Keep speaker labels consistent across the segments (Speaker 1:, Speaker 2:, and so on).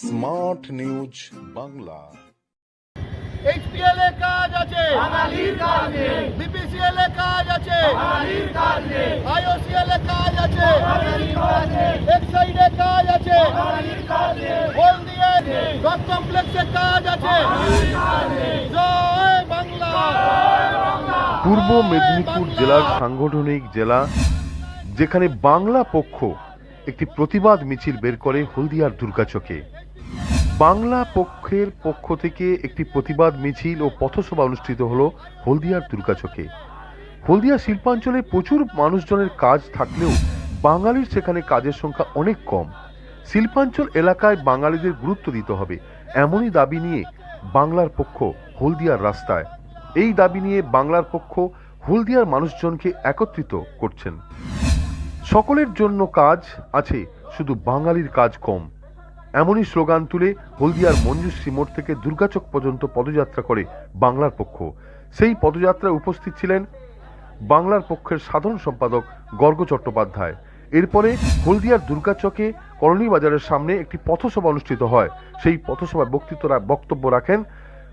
Speaker 1: Smart News Bangla.
Speaker 2: HPL এ কাজ আছে। বাঙালির কাজ নেই। বিপিসিএল এ কাজ আছে। বাঙালির কাজ নেই। আইওসিএল এ কাজ আছে। বাঙালির কাজ নেই। এক্সাইড এ কাজ আছে। বাঙালির কাজ নেই। ডট কমপ্লেক্সে কাজ আছে। বাঙালির কাজ নেই। জয় বাংলা।
Speaker 3: পূর্ব মেদিনীপুর জেলার সাংগঠনিক জেলা যেখানে বাংলা পক্ষ একটি প্রতিবাদ মিছিল বের করে হলদিয়ার দুর্গাচকে। বাংলা পক্ষের পক্ষ থেকে একটি প্রতিবাদ মিছিল ও পথসভা অনুষ্ঠিত হলো হলদিয়ার দুর্গাচকে। হলদিয়া শিল্পাঞ্চলে প্রচুর মানুষজনের কাজ থাকলেও বাঙালির সেখানে কাজের সংখ্যা অনেক কম। শিল্পাঞ্চল এলাকায় বাঙালিদের গুরুত্ব দিতে হবে, এমনই দাবি নিয়ে বাংলার পক্ষ হলদিয়ার রাস্তায়। এই দাবি নিয়ে বাংলার পক্ষ হলদিয়ার মানুষজনকে একত্রিত করছেন। সকলের জন্য কাজ আছে, শুধু বাঙালির কাজ কম। এমনই স্লোগান তুলে হলদিয়ার মঞ্জুশ্রী মোড় থেকে দুর্গাচক পর্যন্ত পদযাত্রা করে বাংলার পক্ষ। সেই পদযাত্রায় উপস্থিত ছিলেন বাংলার পক্ষের সাধারণ সম্পাদক গর্গ চট্টোপাধ্যায়। এরপরে হলদিয়ার দুর্গাচকে কলোনি বাজারের সামনে একটি পথসভা অনুষ্ঠিত হয়। সেই পথসভায় বক্তৃতা বক্তব্য রাখেন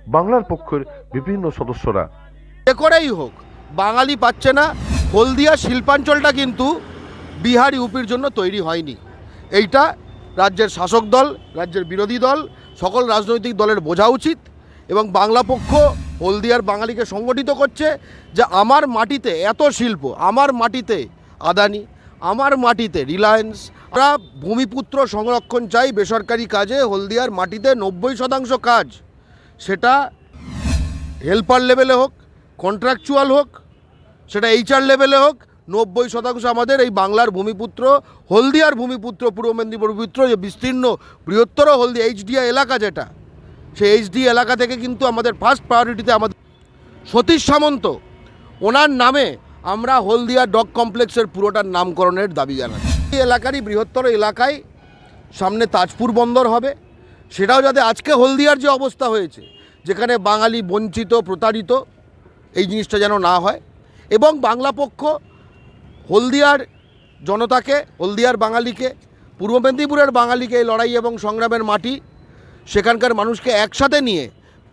Speaker 3: বাংলার পক্ষের বিভিন্ন সদস্যরা।
Speaker 2: যে করেই হোক, বাঙালি পাচ্ছে না, হলদিয়া শিল্পাঞ্চলটা কিন্তু বিহার ইউপির জন্য তৈরি হয়নি। এইটা রাজ্যের শাসক দল, রাজ্যের বিরোধী দল, সকল রাজনৈতিক দলের বোঝা উচিত এবং বাংলা পক্ষ হলদিয়ার বাঙালিকে সংগঠিত করছে যে আমার মাটিতে এত শিল্প, আমার মাটিতে আদানি, আমার মাটিতে রিলায়েন্স, আমরা ভূমিপুত্র সংরক্ষণ চাই বেসরকারি কাজে, হলদিয়ার মাটিতে নব্বই শতাংশ কাজ। সেটা হেল্পার লেভেলে হোক কন্ট্রাকচুয়াল হোক, সেটা এইচআর লেভেলে হোক নব্বই শতাংশ আমাদের এই বাংলার ভূমিপুত্র, হলদিয়ার ভূমিপুত্র, পূর্ব মেদিনীপুর ভূমিপুত্র, যে বিস্তীর্ণ বৃহত্তর হলদি এইচডিয়া এলাকা যেটা, সেই এইচডি এলাকা থেকে কিন্তু আমাদের ফার্স্ট প্রায়োরিটিতে আমাদের সতীশ সামন্ত। ওনার নামে আমরা হলদিয়া ডগ কমপ্লেক্সের পুরোটার নামকরণের দাবি জানাচ্ছি। এই এলাকারই বৃহত্তর এলাকায় সামনে তাজপুর বন্দর হবে। সেটাও যাতে আজকে হলদিয়ার যে অবস্থা হয়েছে, যেখানে বাঙালি বঞ্চিত, প্রতারিত, এই জিনিসটা যেন না হয়। এবং বাংলা পক্ষ হলদিয়ার জনতাকে, হলদিয়ার বাঙালিকে, পূর্ব মেদিনীপুরের বাঙালিকে এই লড়াই এবং সংগ্রামের মাটি সেখানকার মানুষকে একসাথে নিয়ে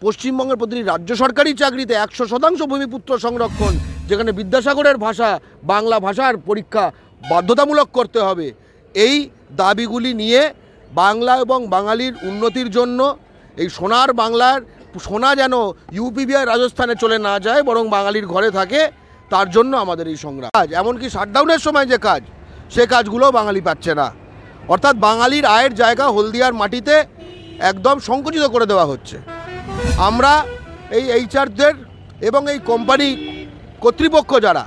Speaker 2: পশ্চিমবঙ্গের প্রতিটি রাজ্য সরকারি চাকরিতে একশো শতাংশ ভূমিপুত্র সংরক্ষণ, যেখানে বিদ্যাসাগরের ভাষা, বাংলা ভাষার পরীক্ষা বাধ্যতামূলক করতে হবে। এই দাবিগুলি নিয়ে বাংলা এবং বাঙালির উন্নতির জন্য এই সোনার বাংলার সোনা যেন ইউপি বিহার রাজস্থানে চলে না যায়, বরং বাঙালির ঘরে থাকে তার জন্য আমাদের এই সংগ্রাম। কাজ, এমনকি শাটডাউনের সময় যে কাজ, সে কাজগুলো বাঙালি পাচ্ছে না। অর্থাৎ বাঙালির আয়ের জায়গা হলদিয়ার মাটিতে একদম সংকুচিত করে দেওয়া হচ্ছে। আমরা এই এইচআরদের এবং এই কোম্পানি কর্তৃপক্ষ যারা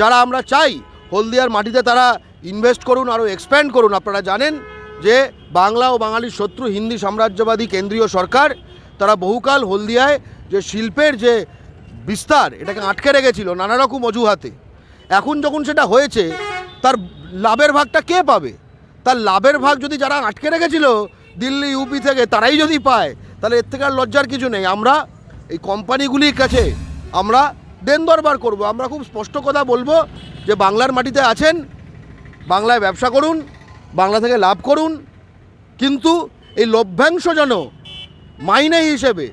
Speaker 2: যারা আমরা চাই হলদিয়ার মাটিতে তারা ইনভেস্ট করুন, আরও এক্সপ্যান্ড করুন। আপনারা জানেন যে বাংলা ও বাঙালির শত্রু হিন্দি সাম্রাজ্যবাদী কেন্দ্রীয় সরকার, তারা বহুকাল হলদিয়ায় যে শিল্পের যে বিস্তার, এটাকে আটকে রেখেছিল নানা রকম অজুহাতে। এখন যখন সেটা হয়েছে, তার লাভের ভাগটা কে পাবে? তার লাভের ভাগ যদি যারা আটকে রেখেছিল দিল্লি, ইউপি থেকে, তারাই যদি পায়, তাহলে এর থেকে আর লজ্জার কিছু নেই। আমরা এই কোম্পানিগুলির কাছে আমরা দেন দরবার করব। আমরা খুব স্পষ্ট কথা বলব যে বাংলার মাটিতে আছেন, বাংলায় ব্যবসা করুন, বাংলা থেকে লাভ করুন, কিন্তু এই লভ্যাংশ যেন মাইনে হিসেবে,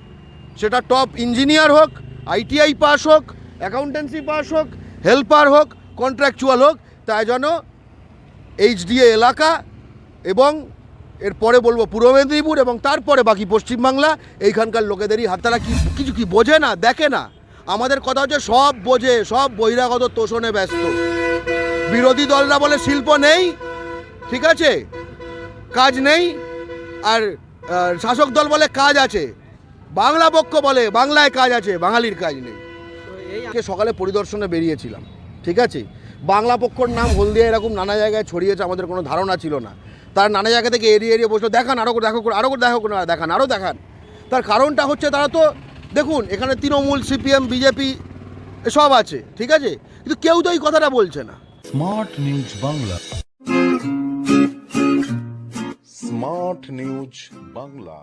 Speaker 2: সেটা টপ ইঞ্জিনিয়ার হোক আইটিআই পাস হোক অ্যাকাউন্টেন্সি পাস হোক হেল্পার হোক কন্ট্রাকচুয়াল হোক, তাই যেন এইচডিএ এলাকা এবং এরপরে বলব পূর্ব মেদিনীপুর এবং তারপরে বাকি পশ্চিমবাংলা, এইখানকার লোকেদেরই হাত তারা কি কিছু কি বোঝে না, দেখে না। আমাদের কথা হচ্ছে সব বোঝে, সব বহিরাগত তোষণে ব্যস্ত। বিরোধী দলরা বলে শিল্প নেই, ঠিক আছে? কাজ নেই, আর শাসক দল বলে কাজ আছে। বাংলা পক্ষ বলে, বাংলায় কাজ আছে, বাঙালির কাজ নেই। সকালে পরিদর্শনে বেরিয়েছিলাম, ঠিক আছে? বাংলা পক্ষর নাম হলদিয়া এরকম নানা জায়গায় ছড়িয়েছে, আমাদের কোনো ধারণা ছিল না। তার নানা জায়গা থেকে এড়িয়ে এড়িয়ে বসল, দেখান আরও দেখো করে আরও দেখো করে দেখান আরও দেখান। তার কারণটা হচ্ছে তারা তো, দেখুন, এখানে তৃণমূল, সিপিএম, বিজেপি, সব আছে, ঠিক আছে? কিন্তু কেউ তো এই কথাটা বলছে না।
Speaker 1: Smart News Bangla. Smart News Bangla.